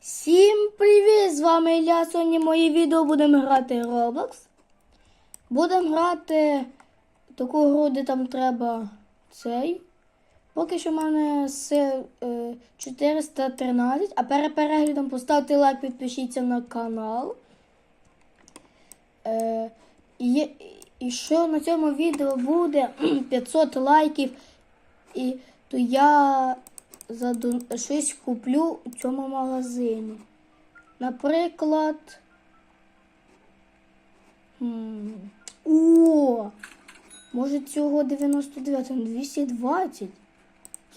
Всім привіт! З вами Ілля. Сьогодні моє відео будемо грати Roblox. Будемо грати таку гру, де там треба цей. Поки що в мене сил е, 413, а перед переглядом поставте лайк, підпишіться на канал. Е, і, і що на цьому відео буде 500 лайків, і то я заду... щось куплю у цьому магазині. Наприклад. О! Може цього 99, ну, 220.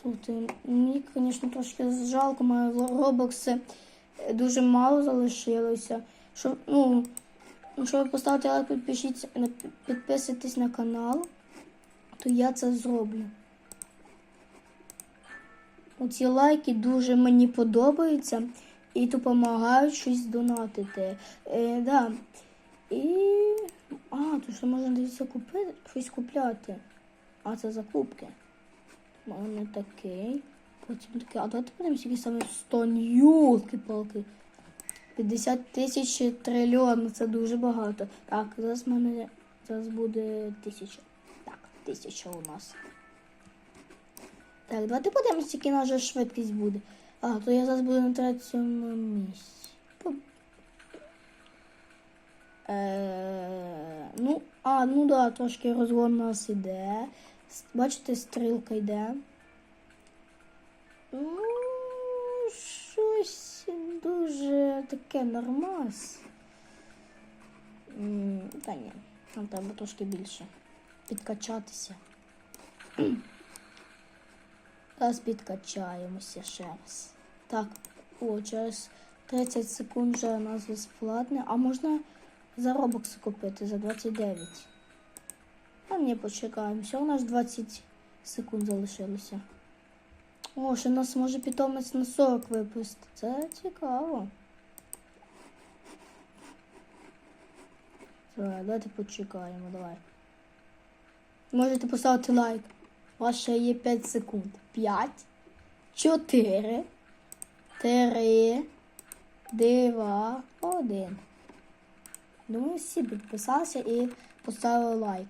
Слухайте, мені, звісно, трошки жалко, моє робокси дуже мало залишилося. Щоб, ну, якщо ви поставите лайк, підпишіться, підписуйтесь на канал, то я це зроблю. Оці лайки дуже мені подобаються і допомагають щось донатити. Е, да. І. А, то що можна десь купити, щось купляти. А, це закупки. Мене такий. Потім такий. А давайте подивимося, які саме 100 юлки палки 50 тисяч трильйон, це дуже багато. Так, зараз в мене зараз буде тисяча. Так, тисяча у нас. Так, давайте подивимося, яка наша швидкість буде. А, то я зараз буду на третьому місці. Е, ну, а, ну да, трошки розгон у нас іде. Бачите, стрілка йде. Ну, щось дуже таке нормас. Та ні, нам треба трошки більше підкачатися. Зараз підкачаємося ще раз. Так, о, через 30 секунд вже у нас безплатне. А можна за робокси купити за 29. А ні, почекаємо. Всього у нас 20 секунд залишилося. О, ще нас може питомець на 40 випустити. Це цікаво. Давай, давайте почекаємо, давай. Можете поставити лайк. У ще є 5 секунд. 5, 4, 3, 2, 1. Думаю, всі підписалися і поставили лайк.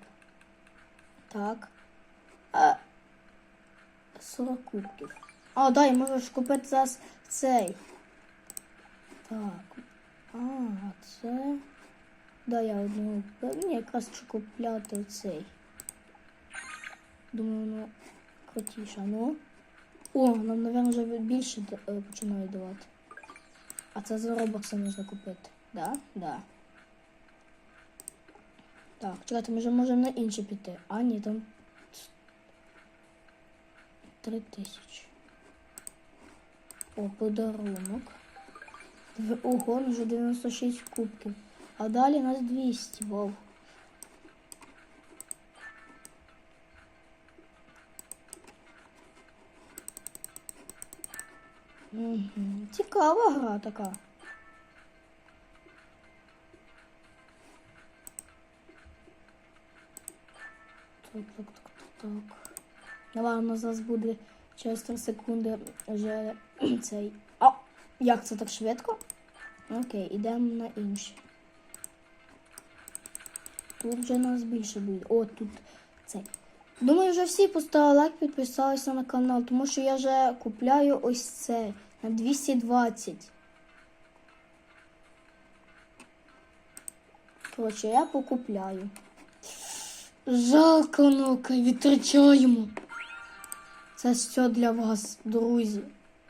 Так. А, 40 кубків. А, дай, можеш купити зараз цей. Так. А, це. Да, я одну. Мені якраз купляти цей. Думаю, ну крутіше. Ну. О, нам, мабуть, вже більше е, починає давати. А це за робокси можна купити. Да? Да. Так, чекайте, ми вже можемо на інше піти. А, ні, там. Три тисячі. О, подарунок. Ого, вже 96 кубків. А далі у нас 200, вау. Угу. Цікава гра така. Так, так, так, так, так. Давай, у нас зараз буде через 3 секунди вже цей. А! Як це так швидко? Окей, ідемо на інші. Тут вже нас більше буде. О, тут цей. Думаю, вже всі поставили лайк, підписалися на канал, тому що я вже купляю ось це на 220. Коротше, я покупляю. Жалко, ну-ка, відтрачаємо. Це все для вас, друзі.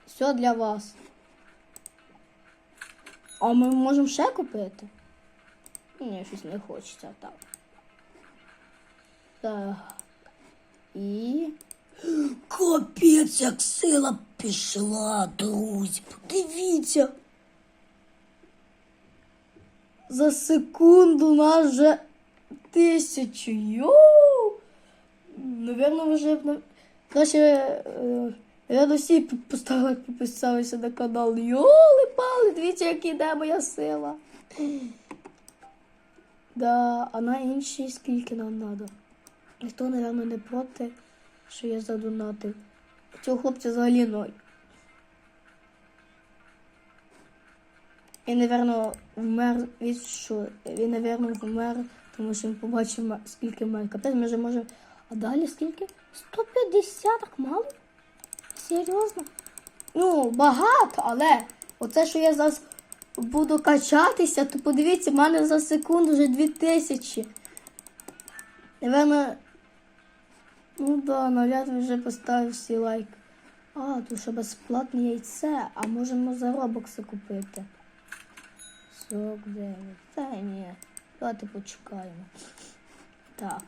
Все для вас. А ми можемо ще купити? Ні, щось не хочеться так. Так. І. Капець, як сила пішла, друзі. Подивіться. За секунду нас вже тисячу. Йоу! Наверно, вже б на- краще. Е, всі поставили, підписалися на канал. Йоли пали, дивіться, як іде моя сила. Да, а на іншій скільки нам треба? Ніхто, напевно, не проти, що я задонатив. Цього хлопця взагалі ноль. Він, напевно, вмер від що? Він, напевно, вмер, тому що він побачив, скільки має. Капець, ми вже можемо. А далі скільки? 150, так мало? Серйозно? Ну, багато, але оце, що я зараз буду качатися, то подивіться, в мене за секунду вже 2000. Наверно, ну да, навряд вже поставив всі лайк. А, тут ще безплатне яйце, а можемо за робокси купити. 49. Та ні. Давайте почекаємо. Так.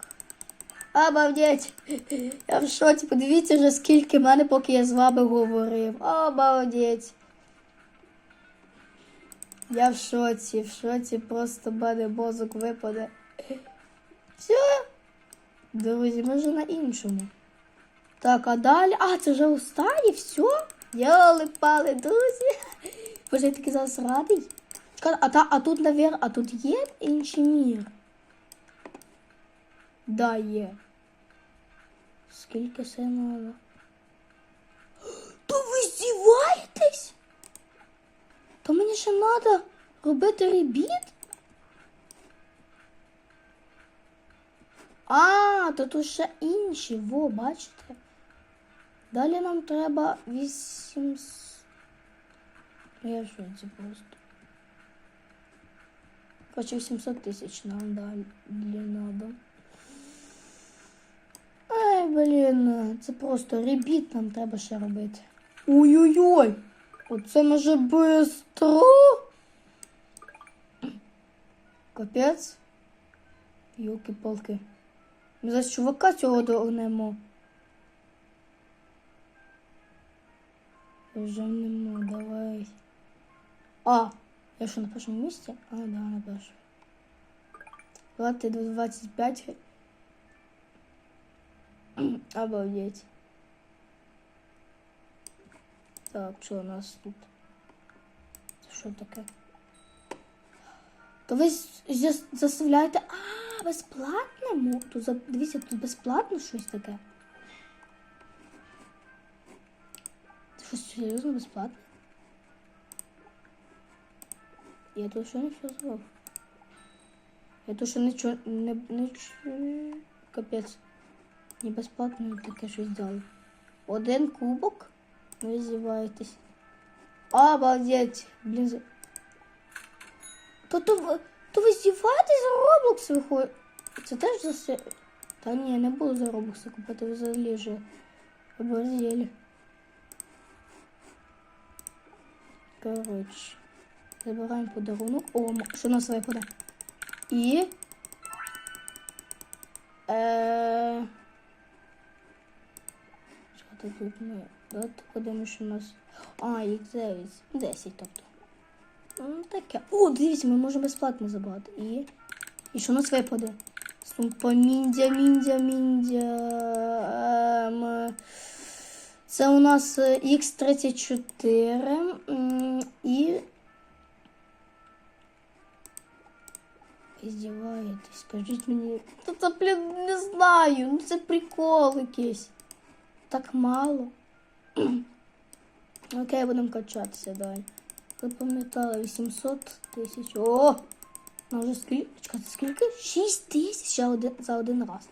Обалдеть! Я в шоці. Подивіться вже скільки мене, поки я з вами говорив. Обалдеть! Я в шоці, в шоці просто мене мозок випаде. Все. Друзі, ми вже на іншому. Так, а далі. А, це вже останнє, все? Йоли пали, друзі. Боже, я такий зараз радий. Чекай, А, та, а тут, навер... а тут є інший мір? Да, є. Скільки це надо? То ви здіваєтесь? То мені ще треба робити ребіт? А, то тут ще інші, во, бачите? Далі нам треба 800. Я що це просто. Короче, 800 тисяч нам далі надо. Ай, блін, це просто ребіт нам треба ще робити. Ой-ой-ой! Оце може бистро. Капець. Йолки-палки. Зараз чувака цього догнемо. Вже нема, давай. А, я що на першому місці? А, да, на першому. Давайте до 25. Обалдеть. Так, що у нас тут? Що таке? То ви з- зас- заставляєте. А, безплатне? Мо- Тут за- дивіться, тут безплатно щось таке. Це щось серйозно безплатне? Я тут ще нічого зробив. Я тут ще нічого не, не чую. Капець. Не безплатно таке щось дали. Один кубок. Ви зіваєтесь. Обалдеть. Блін. за- То, ви- здіваєтесь за Roblox виходить? Це теж за. Та ні, не буду за Roblox купити, взагалі вже оборзели. Коротше. Забираємо подарунок. О, що нас випаде? І. Е... Що тут ми? Давайте подивимося, що у нас. А, їх 9. 10, тобто. Ну, таке. О, дивіться, ми можемо безплатно забрати. І. І що у нас випаде? Сумпа міндя, міндя, міндя. Ем... Це у нас е, X34 м, і. Ви здіваєтесь, скажіть мені. Та це, блін, не знаю. Ну це прикол якийсь. Так мало. Окей, будемо качатися далі. Ви пам'ятали 800 тисяч. О! Ну вже скільки? Чекайте, скільки? 6 тисяч за один, раз.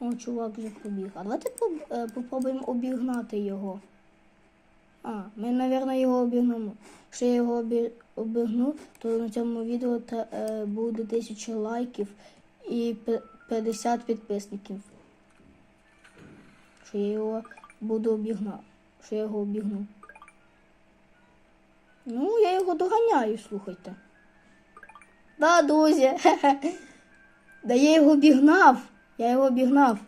О, чувак вже побіг. А давайте е, попробуємо обігнати його. А, ми, мабуть, його обігнемо. Якщо я його обігну, то на цьому відео те, е, буде 1000 лайків і 50 підписників. Що я його буду обігнати. Що я його обігну. Ну, я його доганяю, слухайте. Да, друзі. Да я його обігнав. Я його обігнав.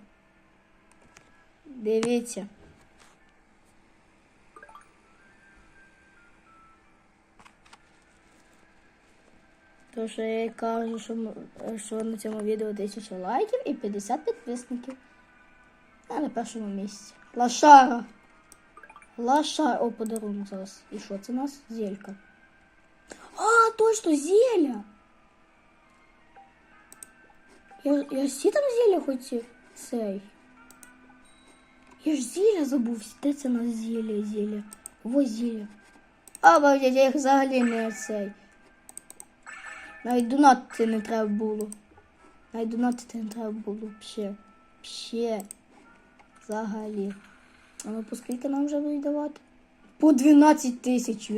Дивіться. То, що я кажу, що, що на цьому відео 1000 лайків і 50 підписників. А на першому місці. Лашара. Лашара. О, подарунок зараз. І що це у нас? Зелька. А, точно, зеля. Я, я всі там зілля хотів цей. Я ж зілля забув. Де це на зілля, зілля? Во зілля. Обалдеть, я їх взагалі не цей. Навіть донатити не треба було. Навіть донатити не треба було ще. Ще. Взагалі. А ну по скільки нам вже будуть давати? По 12 тисяч.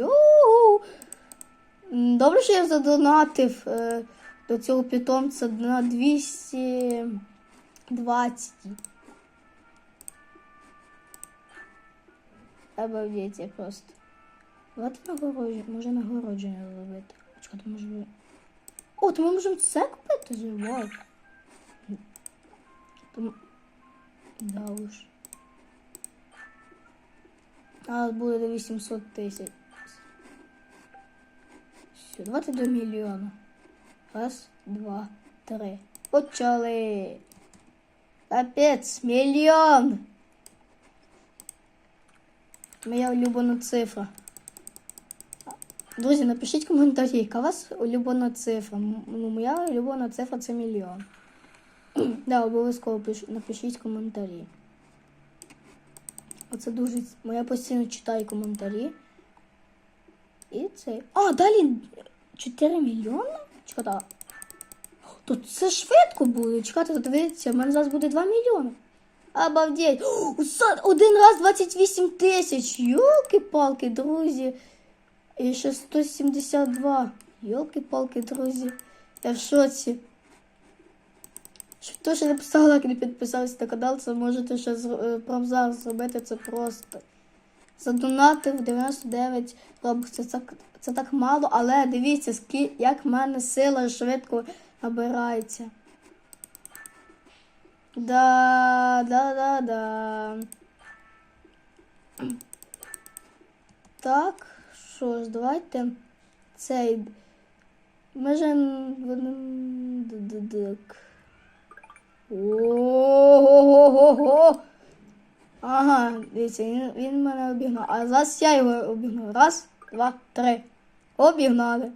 Добре, що я задонатив е, до цього питомця на 220. Обалдеть просто. Давайте нагородження, може нагородження зробити. Чекайте, може. О, то ми можемо це купити же. Там... Да уж. А буде до 800 тисяч. Все, давайте до мільйона. Раз, два, три. Почали. Капець, мільйон. Моя улюблена цифра. Друзі, напишіть коментарі, яка у вас улюблена цифра. М- Ну, моя улюблена цифра це мільйон. да, обов'язково пиш- напишіть коментарі. Оце дуже. Бо я постійно читаю коментарі. І це. А, далі 4 мільйони? Чекайте. Тут це швидко буде. Чекайте, дивіться, в мене зараз буде 2 мільйони. Обалдеть. Один раз 28 тисяч. Йолки-палки, друзі. І ще 172. Йолки-палки, друзі. Я в шоці. Що Хто ще не писав лайк, не підписався на канал, це можете ще е, зараз зробити це просто. Задонатив 99 робок. Це так, це так мало, але дивіться, скі, як в мене сила швидко набирається. Да, да, да, да. Так, що ж, давайте цей. Може. Дик. Ого-го-го. Ага, дивіться, він, він мене обігнав. А зараз я його обігнав. Раз, два, три. Обігнали.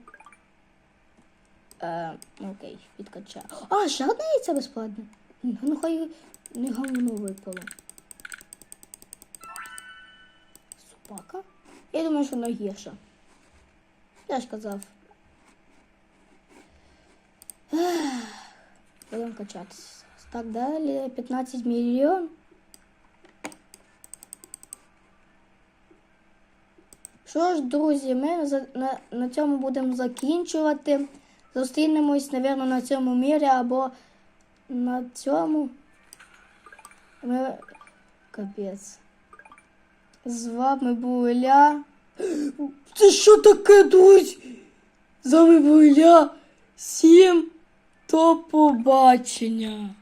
Е, окей, підкачаю. А, ще одне яйце безплатне. Ну хай не говно випало. Собака. Я думаю, що вона гірша. Я ж казав. Будемо качатися. Так далі. 15 мільйон. Що ж, друзі, ми на, на цьому будемо закінчувати. Зустрінемось, напевно, на цьому мірі або на цьому. Ми... Капець. З вами був Ілля. Це що таке, друзі? З вами був Ілля. Всім до побачення.